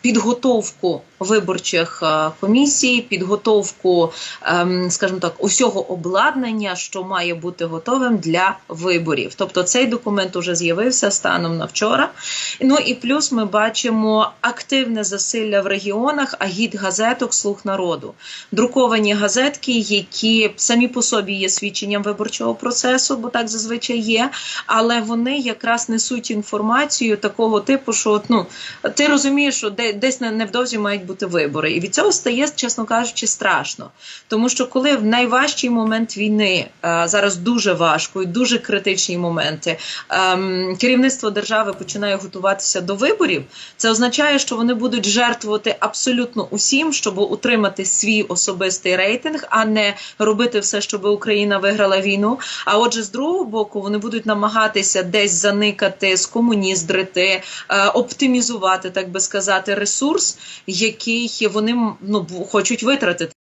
підготовку виборчих е, комісій, підготовку, ем, скажімо так, усього обладнання, що має бути готовим для виборів. Тобто цей документ уже з'явився станом на вчора. Ну і плюс ми бачимо активне засилля в регіонах агіт газеток Слух народу, друковані газетки, які самі по собі є свідченням виборчого процесу, бо так зазвичай є. Але вони якраз несуть інформацію такого типу, що ну ти розумієш, що де, десь не- невдовзі мають бути вибори, і від цього стає, чесно кажучи, страшно. Тому що коли в найважчий момент війни е, зараз дуже важко і дуже критичні моменти, ем, керівництво держави починає готуватися до виборів, це означає, що вони будуть жертвувати абсолютно усім, щоб утримати свій особистий рейтинг, а не робити все, щоб Україна виграла війну. А отже, з другого боку, вони будуть намагатися десь заникати, скомуніздрити, е, оптимізувати, так би сказати, ресурс, який вони ну, хочуть витратити.